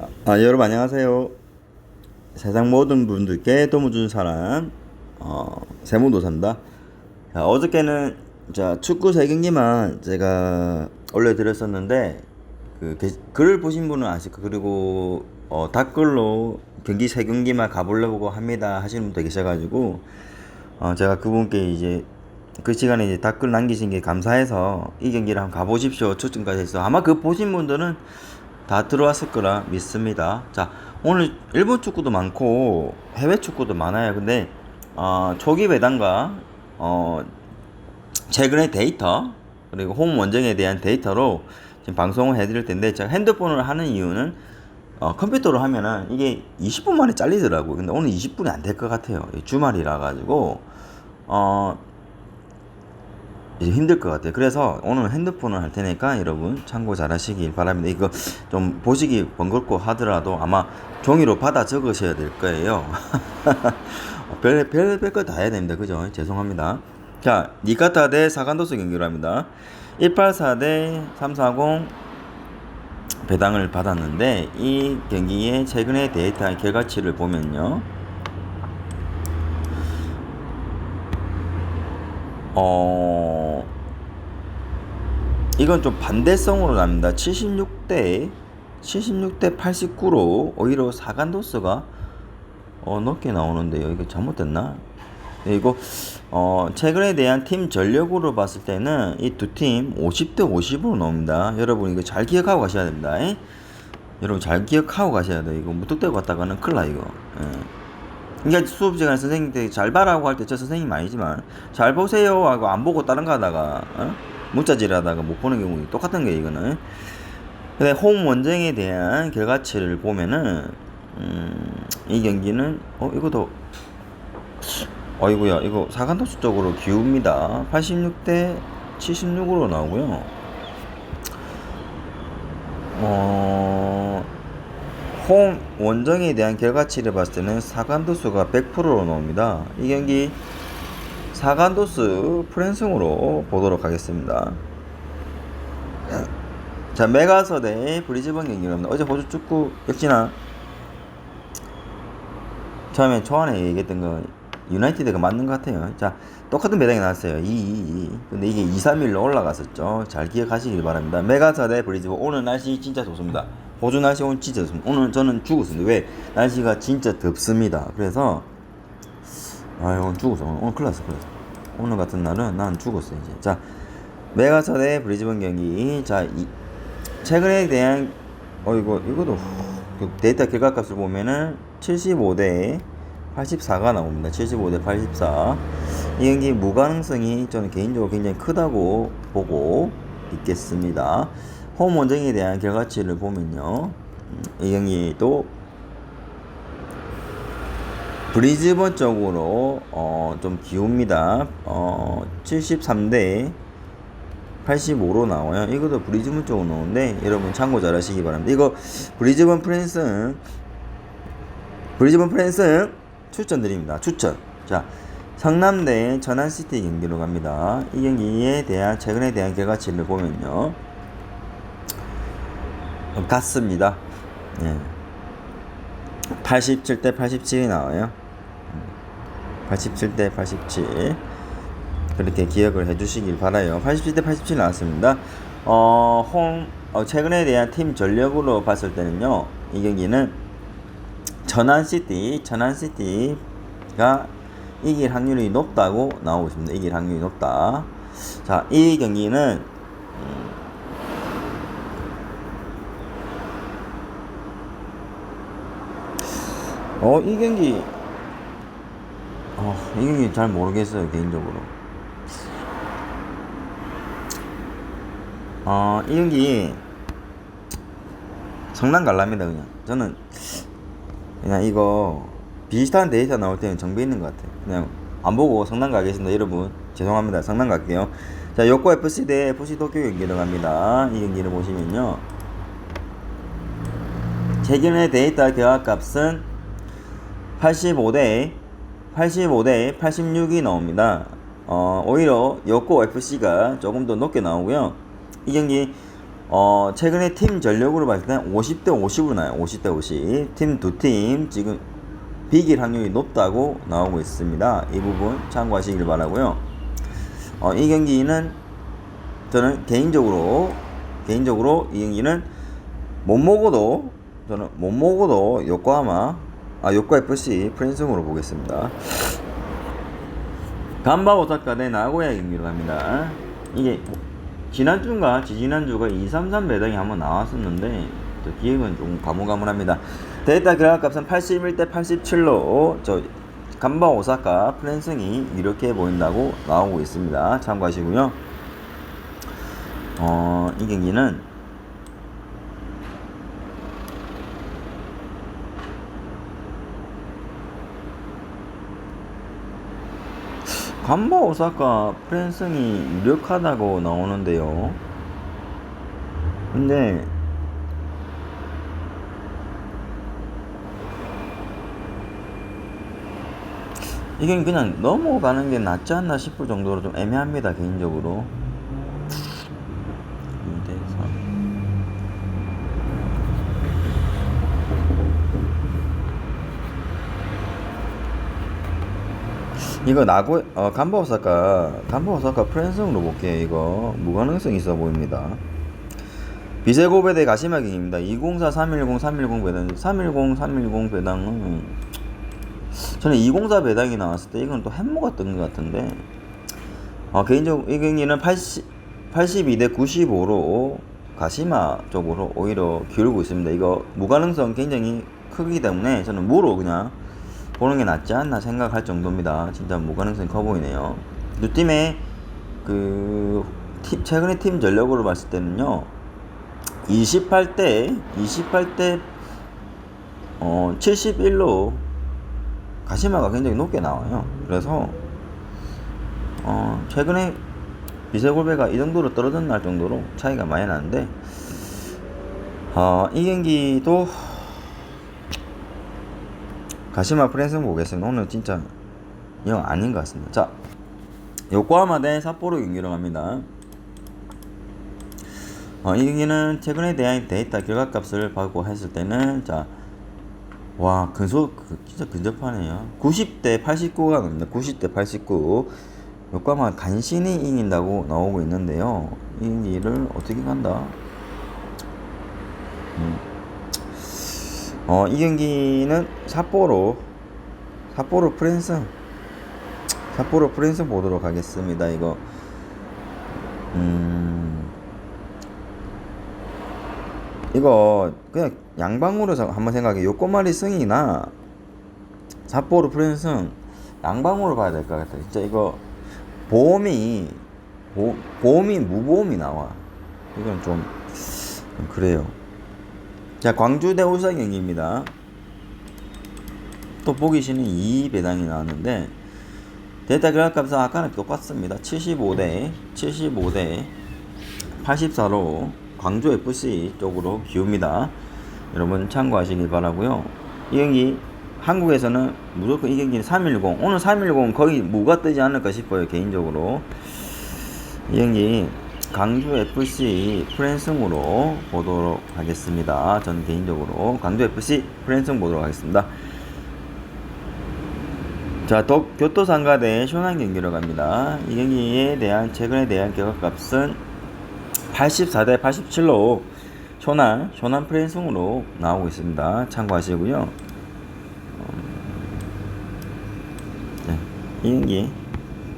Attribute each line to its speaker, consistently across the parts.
Speaker 1: 아, 여러분 안녕하세요. 세상 모든 분들께 도움 주는 사람 어, 세무도사입니다. 자, 어저께는 자 축구 세 경기만 제가 올려드렸었는데 그 게- 글을 보신 분은 아실 거 그리고 어, 댓글로 경기 세 경기만 가보려고 합니다 하시는 분도 계셔가지고 어, 제가 그분께 이제 그 시간에 이제 댓글 남기신 게 감사해서 이 경기를 한번 가보십시오 초청까지 해서 아마 그 보신 분들은 다 들어왔을 거라 믿습니다. 자 오늘 일본 축구도 많고 해외 축구도 많아요. 근데 어, 초기 배당과 어, 최근의 데이터 그리고 홈 원정에 대한 데이터로 지금 방송을 해드릴 텐데 제가 핸드폰으로 하는 이유는 어, 컴퓨터로 하면은 이게 20분 만에 잘리더라고요. 근데 오늘 20분이 안 될 것 같아요. 이 주말이라 가지고 어 이제 힘들 것 같아요. 그래서 오늘 핸드폰을 할 테니까 여러분 참고 잘 하시길 바랍니다. 이거 좀 보시기 번거롭고 하더라도 아마 종이로 받아 적으셔야 될 거예요. 별, 별, 별거 다 해야 됩니다. 그죠? 죄송합니다. 자, 니카타 대 사간도스 경기로 합니다. 184 대 340 배당을 받았는데 이 경기의 최근의 데이터 결과치를 보면요. 어 이건 좀 반대성으로 납니다. 76대 76대 89로 오히려 사간도스가 어 높게 나오는데요. 이거 잘못됐나? 네, 이거 어 최근에 대한 팀 전력으로 봤을 때는 이 두 팀 50대 50으로 나옵니다. 여러분 이거 잘 기억하고 가셔야 됩니다. 에? 여러분 잘 기억하고 가셔야 돼요. 이거 무턱대고 갔다가는 큰일 나 이거. 예. 그러니까 수업 시간에 선생님한테 잘 봐라고 할 때 저 선생님 아니지만 잘 보세요 하고 안 보고 다른 거 하다가 어? 문자질 하다가 못 보는 경우 똑같은 게 이거는. 근데 홈 원정에 대한 결과치를 보면은 음, 이 경기는 어 이거도 어이구야 이거 사간도수 쪽으로 기웁니다. 86대 76으로 나오고요. 어 홈 원정에 대한 결과치를 봤을 때는 사간도수가 100%로 나옵니다. 이 경기 사간도수 프랜승으로 보도록 하겠습니다. 자 메가서 대 브리즈번 경기입니다. 어제 호주 축구 역시나 처음에 초안에 얘기했던 거 유나이티드가 맞는 것 같아요. 자 똑같은 배당이 나왔어요. 2, 2, 2. 근데 이게 2, 3일로 올라갔었죠. 잘 기억하시길 바랍니다. 메가서 대 브리즈번 오늘 날씨 진짜 좋습니다. 호주 날씨 오늘 진짜 좋습니다. 오늘 저는 죽었습니다. 왜? 날씨가 진짜 덥습니다. 그래서 아유 죽었어. 오늘, 오늘 큰일 났어. 큰일 났어. 오늘 같은 날은 난 죽었어 이제. 자 메가서 대 브리즈번 경기. 자 이, 최근에 대한 어 이거 이거도 그 데이터 결과값을 보면은 75대 84가 나옵니다. 75대 84. 이 경기 무가능성이 저는 개인적으로 굉장히 크다고 보고 있겠습니다. 홈 원정에 대한 결과치를 보면요. 음, 이 경기도 브리즈번 쪽으로 어, 좀 기웁니다. 어, 73대 85로 나와요. 이것도 브리즈번 쪽으로 나오는데 여러분 참고 잘 하시기 바랍니다. 이거 브리즈번 프랜스 브리즈번 프랜스 추천드립니다. 추천. 자, 성남대 천안시티 경기로 갑니다. 이 경기에 대한 최근에 대한 결과치를 보면요. 같습니다. 예. 87대 87이 나와요. 87대 87. 그렇게 기억을 해주시길 바라요. 87대 87 나왔습니다. 어, 홈, 어, 최근에 대한 팀 전력으로 봤을 때는요, 이 경기는 천안시티, 천안시티가 이길 확률이 높다고 나오고 있습니다. 이길 확률이 높다. 자, 이 경기는, 음, 어, 이 경기, 어, 이 경기 잘 모르겠어요, 개인적으로. 어, 이 경기, 성남 갈랍니다, 그냥. 저는, 그냥 이거, 비슷한 데이터 나올 때는 정배 있는 것 같아요. 그냥, 안 보고 성남 가겠습니다, 여러분. 죄송합니다. 성남 갈게요. 자, 요코 FC 대 FC 도쿄 경기 들어갑니다. 이 경기를 보시면요. 최근의 데이터 결합값은 85대 85대 86이 나옵니다. 어, 오히려 요코 FC가 조금 더 높게 나오고요. 이 경기 어, 최근에 팀 전력으로 봤을 때 50대 50으로 나요. 50대 50. 팀두팀 지금 비길 확률이 높다고 나오고 있습니다. 이 부분 참고하시길 바라고요. 어, 이 경기는 저는 개인적으로 개인적으로 이 경기는 못 먹어도 저는 못 먹어도 요코하마 아 요코 FC 프랜승으로 보겠습니다. 간바 오사카 대 나고야 경기로 갑니다. 이게 지난주인가 지지난주가 233 배당이 한번 나왔었는데 저 기억은 좀 가물가물합니다. 데이터 결과값은 81대 87로 저 간바 오사카 프랜승이 이렇게 보인다고 나오고 있습니다. 참고하시고요. 어, 이 경기는 간바 오사카 프랜승이 유력하다고 나오는데요. 근데 이건 그냥 넘어가는 게 낫지 않나 싶을 정도로 좀 애매합니다 개인적으로. 2대 3. 이거 나고 어 간바 오사카 간바 오사카 프랜승으로 볼게요 이거 무가능성 있어 보입니다. 비세고배 대 가시마경입니다. 204 310 310 배당 310 310 배당은 저는 204 배당이 나왔을 때 이건 또 햄모가 뜬것 같은데 어, 개인적으로 이 경기는 80 82대 95로 가시마 쪽으로 오히려 기울고 있습니다. 이거 무가능성 굉장히 크기 때문에 저는 무로 그냥 보는 게 낫지 않나 생각할 정도입니다. 진짜 무가능성이 커 보이네요. 두 팀의 그 팀, 최근의 팀 전력으로 봤을 때는요. 28대 28대 어 71로 가시마가 굉장히 높게 나와요. 그래서 어 최근에 비세골배가 이 정도로 떨어졌 날 정도로 차이가 많이 나는데 어 이 경기도 가시마 프랜승 보겠습니다. 오늘 진짜 영 아닌 것 같습니다. 자, 요코하마 대 삿포로 경기로 갑니다. 어, 이 경기는 최근에 대한 데이터 결과값을 받고 했을 때는 자, 와 근소 그, 진짜 근접하네요. 90대 89가 나옵니다. 90대 89. 요코하마 간신히 이긴다고 나오고 있는데요. 이 경기를 어떻게 간다? 음. 어, 이 경기는 삿포로 삿포로 프랜스 삿포로 프랜스 보도록 하겠습니다. 이거 음 이거 그냥 양방으로 한번 생각해. 요꼬마리 승이나 삿포로 프랜스 양방으로 봐야 될 것 같아. 진짜 이거 보험이 보, 보험이 무보험이 나와. 이건 좀, 좀 그래요. 자, 광주 대 울산 경기입니다. 또 보기 쉬는 2 배당이 나왔는데 데이터 결합 값은 아까는 똑같습니다. 75대 75대 84로 광주 FC 쪽으로 기웁니다. 여러분 참고하시길 바라고요. 이 경기 한국에서는 무조건 이 경기는 310 오늘 310 거의 무가 뜨지 않을까 싶어요 개인적으로 이 경기 강주 FC 프랜승으로 보도록 하겠습니다. 저는 개인적으로 강주 FC 프랜승 보도록 하겠습니다. 자, 도, 교토상가 대 쇼난 경기로 갑니다. 이 경기에 대한 최근에 대한 결과값은 84 대 87로 쇼난 쇼난 프랜승으로 나오고 있습니다. 참고하시고요. 네, 이 경기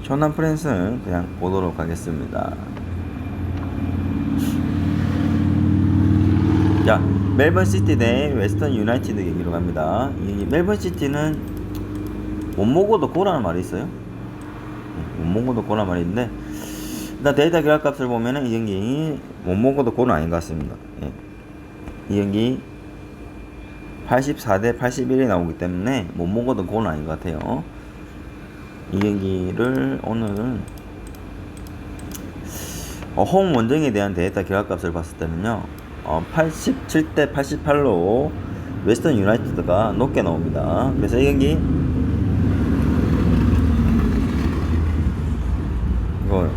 Speaker 1: 쇼난 프랜승 그냥 보도록 하겠습니다. 자, 멜번 시티 대 웨스턴 유나이티드 경기로 갑니다. 이 멜번 시티는 못 먹어도 고라는 말이 있어요. 네, 못 먹어도 고라는 말이 있는데 일단 데이터 결합 값을 보면은 이 경기 못 먹어도 고는 아닌 것 같습니다. 예. 이 경기 84 대 81이 나오기 때문에 못 먹어도 고는 아닌 것 같아요. 이 경기를 오늘은 어, 홈 원정에 대한 데이터 결합값을 봤을 때는요. 어, 87대 88로 웨스턴 유나이티드가 높게 나옵니다. 그래서 이 경기 이거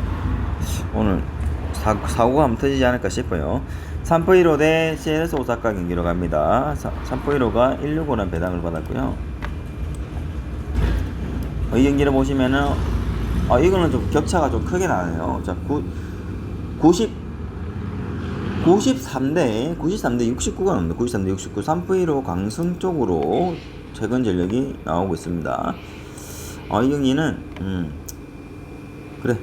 Speaker 1: 오늘 사, 사고가 한번 터지지 않을까 싶어요. 산포이로 대 CLS 오사카 경기로 갑니다. 사, 산포이로가 165는 배당을 받았고요. 어, 이 경기를 보시면은 어, 이거는 좀 격차가 좀 크게 나네요. 자, 구, 90 93대 93대 69가 나옵니다. 93대 69 3V1로 강승 쪽으로 최근 전력이 나오고 있습니다. 어, 이 경기는 음, 그래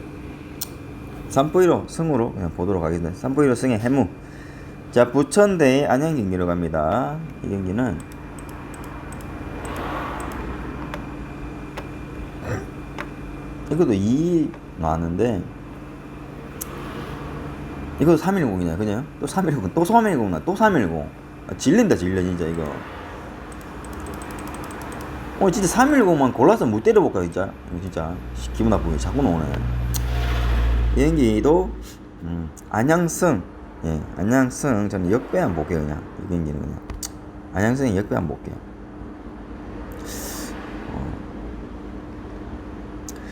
Speaker 1: 3V1로 승으로 그냥 보도록 하겠습니다. 3V1로 승의 해무. 자 부천 대 안양 경기로 갑니다. 이 경기는 이것도 2 나왔는데 이거 310이냐 그냥 또 310, 또 310, 나 또 310. 아, 질린다 질려 진짜 이거. 어 진짜 310만 골라서 못 때려볼까 진짜 이거 진짜 기분 나쁘게 자꾸 나오네. 비행기도 음, 안양승 예 안양승 저는 역배 한 볼게요 그냥 이 비행기는 그냥 안양승이 역배 한 볼게요. 어.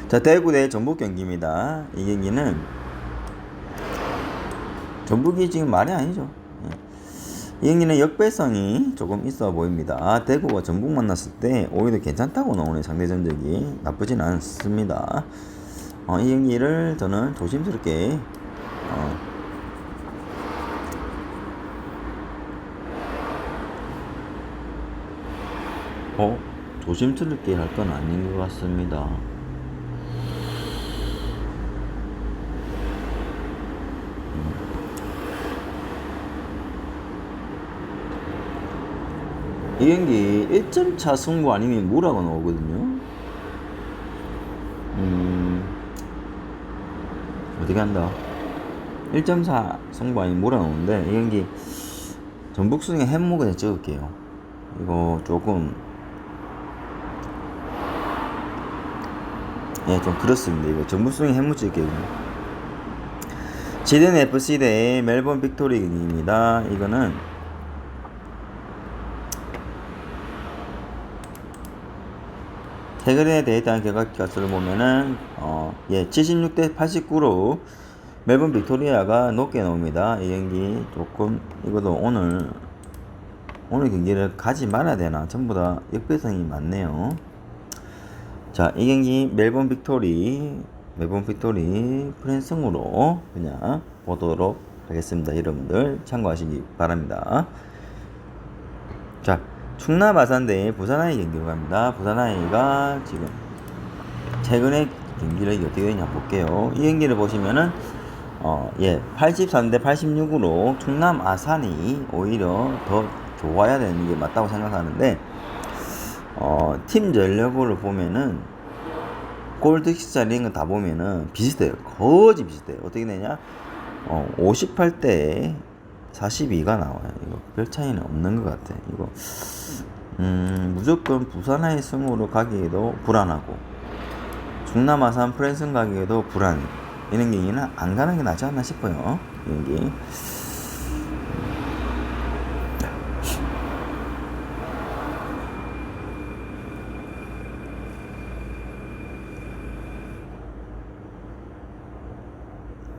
Speaker 1: 자 대구 대 전북 경기입니다. 이 경기는 전북이 지금 말이 아니죠. 예. 이 경기는 역배성이 조금 있어 보입니다. 아, 대구가 전북 만났을 때 오히려 괜찮다고 나오네 상대 전적이 나쁘진 않습니다. 어, 이 경기를 저는 조심스럽게 어, 어 조심스럽게 할 건 아닌 것 같습니다. 이 경기 1점 차 승부 아니면 뭐라고 나오거든요. 음, 어떻게 한다? 1.4 승부 아니면 뭐라 나오는데, 이 경기 전북 햄무 그냥 찍을게요. 이거 조금, 예, 좀 그렇습니다. 이거 전북 승의 햄무 찍을게요. 지든 FC 대 멜번 빅토리 경기입니다. 이거는 최근에 데이터한 결과값을 보면은 어, 예, 76대 89로 멜번 빅토리아가 높게 나옵니다. 이 경기 조금 이것도 오늘 오늘 경기를 가지 말아야 되나 전부 다 역배성이 많네요. 자, 이 경기 멜번 빅토리 멜번 빅토리 프랜승으로 그냥 보도록 하겠습니다. 여러분들 참고하시기 바랍니다. 자, 충남 아산 대 부산 아이 경기로 갑니다. 부산 아이가 지금 최근에 경기를 어떻게 되냐 볼게요. 이 경기를 보시면은 어, 예, 83 대 86으로 충남 아산이 오히려 더 좋아야 되는 게 맞다고 생각하는데 어, 팀 전력으로 보면은 골드킥스 이런 거다 보면은 비슷해요. 거의 비슷해요. 어떻게 되냐? 어, 58대 42가 나와요. 이거 별 차이는 없는 것 같아. 이거 음, 무조건 부산의 승으로 가기에도 불안하고 중남 아산 프랜승 가기에도 불안. 이런 경기는 안 가는 게 낫지 않나 싶어요. 여기.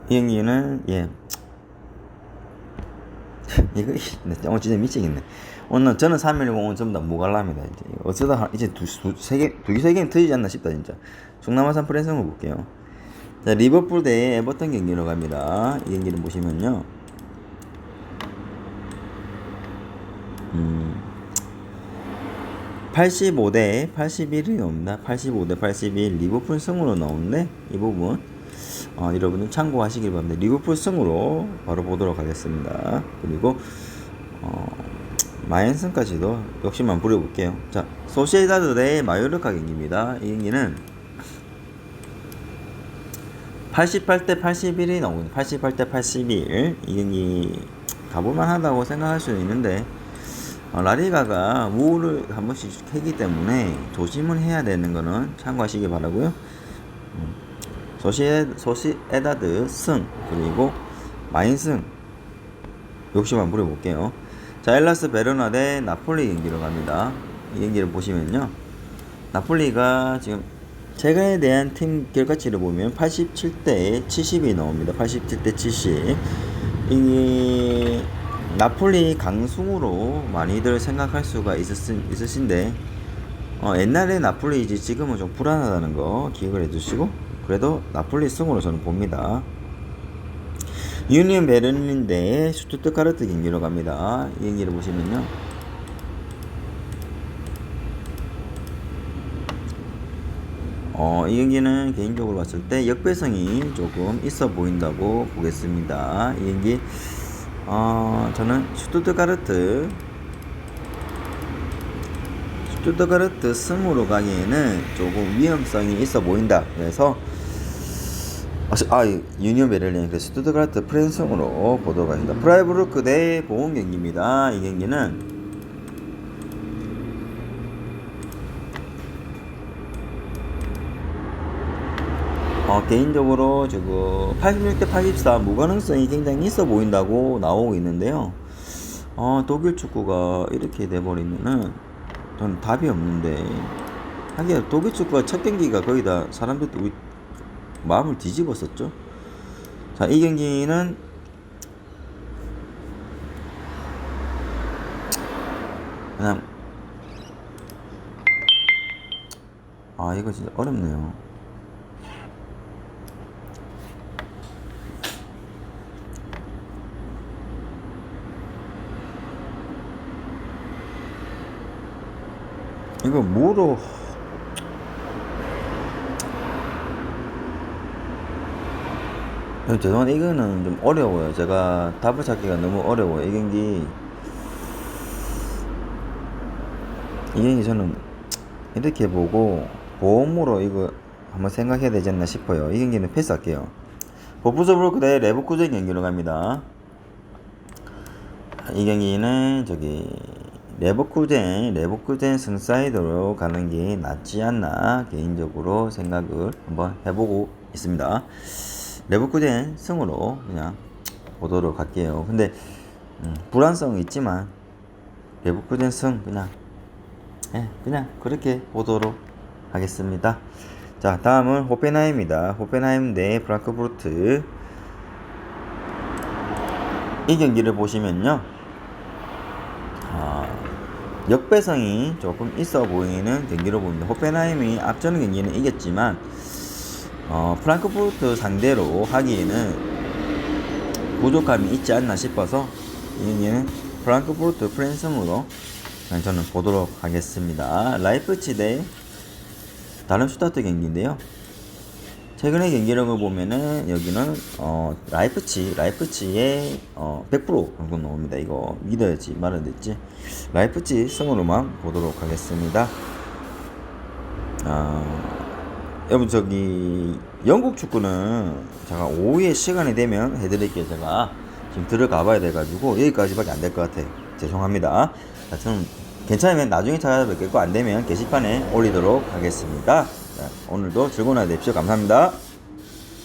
Speaker 1: 이 경기는 예 이거 오늘 진짜 미치겠네. 오늘 저는 310은 전부 다 무갈랍니다. 이제 어쩌다 하- 이제 두세개두세 개는 터지지 않나 싶다 진짜. 중남아산 프랜스을 볼게요. 자 리버풀 대 에버턴 경기로 갑니다. 이 경기를 보시면요. 음. 85대 81이 나옵니다. 85대 81 리버풀 승으로 나오는데 이 부분 어, 여러분은 참고하시길 바랍니다. 리버풀 승으로 바로 보도록 하겠습니다. 그리고 어, 마인슨까지도 역시만 부려볼게요. 자, 소시에다드 대 마요르카 경기입니다. 이 경기는 88대 81이 나오거든요. 88대 81. 이 경기 가볼만 하다고 생각할 수는 있는데 어, 라리가가 우를 한 번씩 캐기 때문에 조심을 해야 되는 거는 참고하시기 바라고요. 음. 소시에, 소시에다드 승 그리고 마인승 욕심 한 부려볼게요. 자 엘라스 베르나 대 나폴리 경기로 갑니다. 이 경기를 보시면요. 나폴리가 지금 최근에 대한 팀 결과치를 보면 87대 70이 나옵니다. 87대 70. 이 나폴리 강승으로 많이들 생각할 수가 있으, 있으신데 어, 옛날에 나폴리지 지금은 좀 불안하다는 거 기억을 해주시고 그래도 나폴리 승으로 저는 봅니다. 유니언 베를린 대 슈투트가르트 경기로 갑니다. 이 경기를 보시면요. 어, 이 경기는 개인적으로 봤을 때 역배성이 조금 있어 보인다고 보겠습니다. 이 경기, 어, 저는 슈투트가르트, 슈투트가르트 승으로 가기에는 조금 위험성이 있어 보인다. 그래서, 아, 유니온 베를린, 그래서 슈투트가르트 프랜승으로 보도록 하겠습니다. 프라이브루크 대 보험 경기입니다. 이 경기는 어, 개인적으로 지금 86대 84 무가능성이 굉장히 있어 보인다고 나오고 있는데요. 어, 독일 축구가 이렇게 돼버리면은 전 답이 없는데 하긴 독일 축구가 첫 경기가 거의 다 사람들도 우리 마음을 뒤집었었죠. 자, 이 경기는 그냥 아 이거 진짜 어렵네요. 이거 뭐로 어, 죄송한데 이거는 좀 어려워요. 제가 답을 찾기가 너무 어려워요. 이 경기 이 경기 저는 이렇게 보고 보험으로 이거 한번 생각해야 되지 않나 싶어요. 이 경기는 패스할게요. 보프스부르크 대 레버쿠젠 경기로 갑니다. 이 경기는 저기 레버쿠젠 레버쿠젠 승사이드로 가는 게 낫지 않나 개인적으로 생각을 한번 해보고 있습니다. 레버쿠젠 승으로 그냥 보도록 할게요. 근데 음, 불안성은 있지만 레버쿠젠 승 그냥 예, 그냥 그렇게 보도록 하겠습니다. 자, 다음은 호펜하임입니다. 호펜하임 대 프랑크푸르트. 이 경기를 보시면요. 아, 역배성이 조금 있어 보이는 경기로 보입니다. 호펜하임이 앞전 경기는 이겼지만 어, 프랑크푸르트 상대로 하기에는 부족함이 있지 않나 싶어서 이 경기는 프랑크푸르트 프랜섬으로 저는 보도록 하겠습니다. 라이프치 대 다른 슈타트 경기인데요. 최근의 경기력을 보면은 여기는 어 라이프치 라이프치의 어 100% 정도 나옵니다. 이거 믿어야지 말아야 됐지. 라이프치 승으로만 보도록 하겠습니다. 아 여러분 저기 영국 축구는 제가 오후에 시간이 되면 해드릴게요. 제가 지금 들어가 봐야 돼가지고 여기까지밖에 안 될 것 같아요. 죄송합니다. 하여튼 괜찮으면 나중에 찾아뵙겠고 안 되면 게시판에 올리도록 하겠습니다. 자, 오늘도 즐거운 하루 되십시오. 감사합니다.